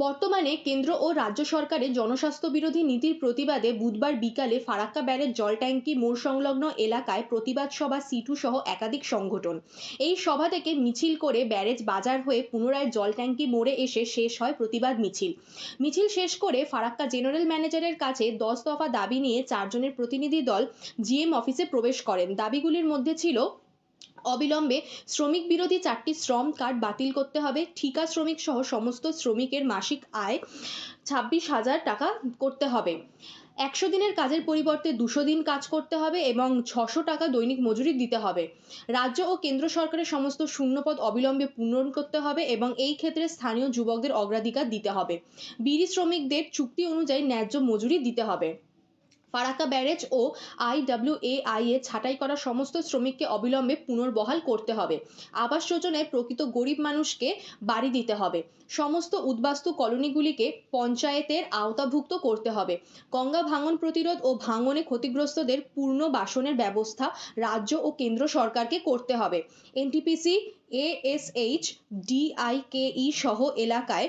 বর্তমানে কেন্দ্র ও রাজ্য সরকারের জনস্বাস্থ্য বিরোধী নীতির প্রতিবাদে বুধবার বিকালে ফারাক্কা ব্যারেজ জল ট্যাঙ্কি মোড় সংলগ্ন এলাকায় প্রতিবাদ সভা, সিটু সহ একাধিক সংগঠন। এই সভা থেকে মিছিল করে ব্যারেজ বাজার হয়ে পুনরায় জল ট্যাঙ্কি মোড়ে এসে শেষ হয় প্রতিবাদ মিছিল। মিছিল শেষ করে ফারাক্কা জেনারেল ম্যানেজারের কাছে দশ দফা দাবি নিয়ে চারজনের প্রতিনিধি দল জিএম অফিসে প্রবেশ করেন। দাবিগুলির মধ্যে ছিল অবিলম্বে শ্রমিক বিরোধী চারটি শ্রম কার্ড বাতিল করতে হবে। ঠিকা শ্রমিক সহ সমস্ত শ্রমিকের মাসিক আয় ছাব্বিশ হাজার টাকা করতে হবে। একশো দিনের কাজের পরিবর্তে দুশো দিন কাজ করতে হবে এবং ছশো টাকা দৈনিক মজুরি দিতে হবে। রাজ্য ও কেন্দ্র সরকারের সমস্ত শূন্যপদ অবিলম্বে পূরণ করতে হবে এবং এই ক্ষেত্রে স্থানীয় যুবকদের অগ্রাধিকার দিতে হবে। বিড়ি শ্রমিকদের চুক্তি অনুযায়ী ন্যায্য মজুরি দিতে হবে। ফারাক্কা ব্যারেজ ও আইডব্লিউএআই এ ছাঁটাই করা সমস্ত শ্রমিককে অবিলম্বে পুনর্বহাল করতে হবে। আবাস যোজনায় প্রকৃত গরিব মানুষকে বাড়ি দিতে হবে। সমস্ত উদ্বাস্তু কলোনিগুলিকে পঞ্চায়েতের আওতাভুক্ত করতে হবে। গঙ্গা ভাঙন প্রতিরোধ ও ভাঙনে ক্ষতিগ্রস্তদের পূর্ণ বাসনের ব্যবস্থা রাজ্য ও কেন্দ্র সরকারকে করতে হবে। এনটিপিসি, এএসএইচ, ডিআইকেই সহ এলাকায়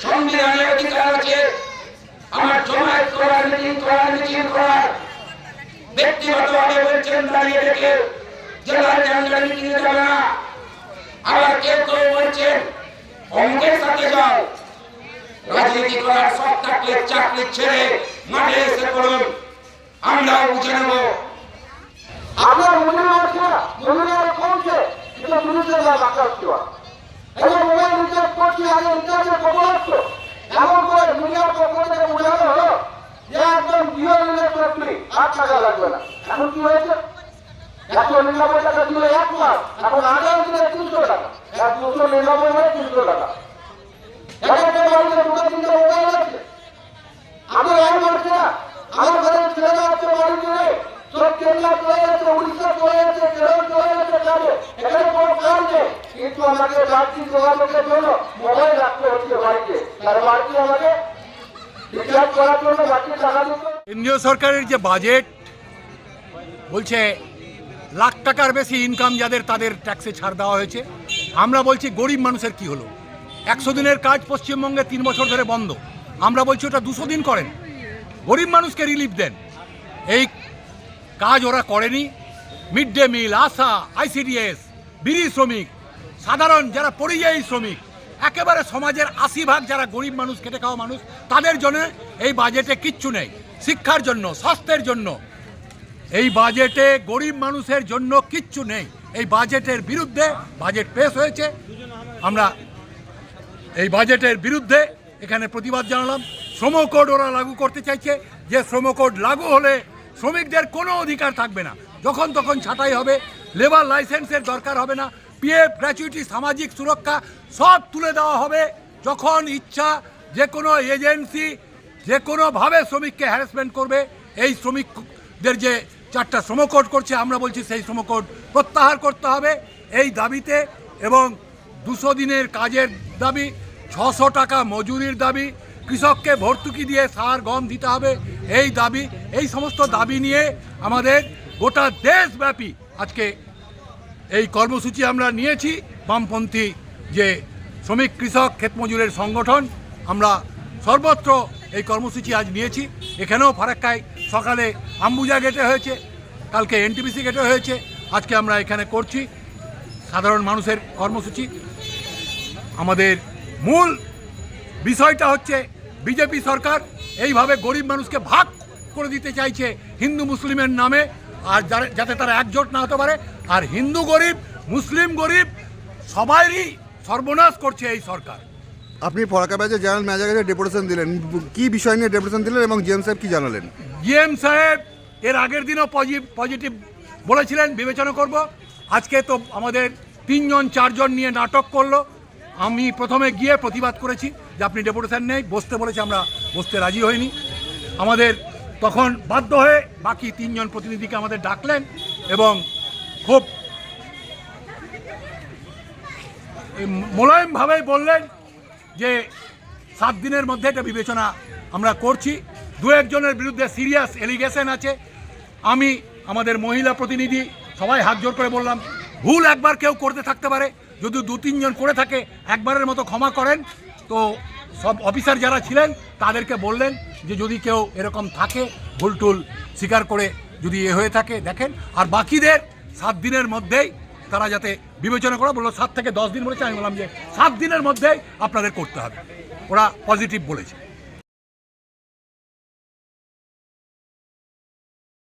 সংবিধানের অধিকার আছে। আমার জমায়েত করার মিটিং করার মিছিল করার ব্যক্তিগতভাবে বলছেন দাঁড়িয়ে রেখে জেলার জানজানি কিনে যাবে না। আবার কেউ কেউ বলছেন অঙ্কের সাথে যাও। রাজনীতি করার সব থাকলে চাকরি ছেড়ে মাঠে এসে করুন আমরাও বুঝে নেব। আপনার মনে হয় মনে হয় কমছে। এটা বিরুদ্ধে বাঁকা হচ্ছে করছি আগে রিচার্জের খবর আসতো এমন করে মিডিয়ার পক্ষ থেকে বোঝানো হলো যে একদম জিও ইলেকট্রিক আট টাকা লাগবে না। এখন কি হয়েছে? একশো নিরানব্বই টাকা দিলে এক মাস, এখন আগামী দিনে তিনশো টাকা। এক দুশো মানে বাড়িতে আমার ঘরে ছেলেরা আছে বাড়ি জুড়ে সব কেরলা চলে গেছে উড়িষ্যা চলে কিন্তু আমাকে বাড়তি যোগাযোগের জন্য মোবাইল রাখতে হচ্ছে বাড়িতে তার বাড়তি আমাকে কেন্দ্রীয় সরকারের যে বাজেট, বলছে লাখ টাকার বেশি ইনকাম যাদের, তাদের ট্যাক্সে ছাড় দেওয়া হয়েছে। আমরা বলছি গরিব মানুষের কি হলো? একশো দিনের কাজ পশ্চিমবঙ্গে তিন বছর ধরে বন্ধ। আমরা বলছি ওটা দুশো দিন করেন। গরিব মানুষকে রিলিফ দেন। এই কাজ ওরা করেনি। Mid day meal, ASHA, ICDS, bidi শ্রমিক, সাধারণ যারা পরিযায়ী শ্রমিক, একেবারে সমাজের আশি ভাগ যারা গরিব মানুষ খেটে খাওয়া মানুষ, তাদের জন্য এই বাজেটে কিচ্ছু নেই। শিক্ষার জন্য, স্বাস্থ্যের জন্য। এই বাজেটে গরিব মানুষের জন্য কিচ্ছু নেই। এই বাজেটের বিরুদ্ধে বাজেট পেশ হয়েছে। আমরা এই বাজেটের বিরুদ্ধে এখানে প্রতিবাদ জানালাম। শ্রম কোড ওরা লাগু করতে চাইছে। যে শ্রম কোড লাগু হলে শ্রমিকদের কোনো অধিকার থাকবে না। যখন তখন ছাঁটাই হবে লেবার লাইসেন্সের দরকার হবে না পিএফ গ্র্যাচুইটি সামাজিক সুরক্ষা সব তুলে দেওয়া হবে। যখন ইচ্ছা যে কোনো এজেন্সি, যে কোনোভাবে শ্রমিককে হ্যারাসমেন্ট করবে, এই শ্রমিকদের যে চারটা শ্রমকোড করছে, আমরা বলছি সেই শ্রমকোড প্রত্যাহার করতে হবে। এই দাবিতে এবং দুশো দিনের কাজের দাবি, ছশো টাকা মজুরির দাবি, কৃষককে ভর্তুকি দিয়ে সার, গম দিতে হবে। এই দাবি, এই সমস্ত দাবি নিয়ে আমাদের গোটা দেশব্যাপী আজকে এই কর্মসূচি আমরা নিয়েছি বামপন্থী যে শ্রমিক কৃষক ক্ষেতমজুরের সংগঠন। আমরা সর্বত্র এই কর্মসূচি আজ নিয়েছি। এখানেও ফারাক্কায় সকালে আম্বুজা গেটে হয়েছে, কালকে এনটিপিসি গেটে হয়েছে। আজকে আমরা এখানে করছি সাধারণ মানুষের কর্মসূচি। আমাদের মূল বিষয়টা হচ্ছে বিজেপি সরকার এইভাবে গরিব মানুষকে ভাগ করে দিতে চাইছে হিন্দু মুসলিমের নামে। আর যারা- যাতে তারা একজোট না হতে পারে। আর হিন্দু গরিব মুসলিম গরিব সবাইরই সর্বনাশ করছে এই সরকার। আপনি ফরাকা ব্যাচের জেনারেল ম্যানেজারকে ডেপুটেশন দিলেন। কি বিষয় নিয়ে ডেপুটেশন দিলেন এবং জিএম সাহেব কি জানালেন? জিএম সাহেব এর আগের দিনও পজিটিভ বলেছিলেন বিবেচনা করব। আজকে তো আমাদের তিনজন চারজন নিয়ে নাটক করল। আমি প্রথমে গিয়ে প্রতিবাদ করেছি যে আপনি ডেপুটেশন নেই। বসতে বলেছে আমরা বসতে রাজি হইনি। আমাদের তখন বাধ্য হয়ে বাকি তিনজন প্রতিনিধিকে আমাদের ডাকলেন এবং খুব মোলায়েমভাবেই বললেন যে সাত দিনের মধ্যে এটা বিবেচনা আমরা করছি। দু একজনের বিরুদ্ধে সিরিয়াস এলিগেশন আছে। আমি, আমাদের মহিলা প্রতিনিধি, সবাই হাত জোর করে বললাম, ভুল একবার কেউ করতে থাকতে পারে। যদি দু তিনজন করে থাকে, একবারের মতো ক্ষমা করেন। তো সব অফিসার যারা ছিলেন, তাদেরকে বললেন যে যদি কেউ এরকম থাকে ভুল টুল স্বীকার করে যদি এ হয়ে থাকে, দেখেন। আর বাকিদের সাত দিনের মধ্যেই তারা যাতে বিবেচনা করা, বলল সাত থেকে দশ দিন বলেছে, আমি বললাম যে সাত দিনের মধ্যেই আপনাদের করতে হবে। ওরা পজিটিভ বলেছে।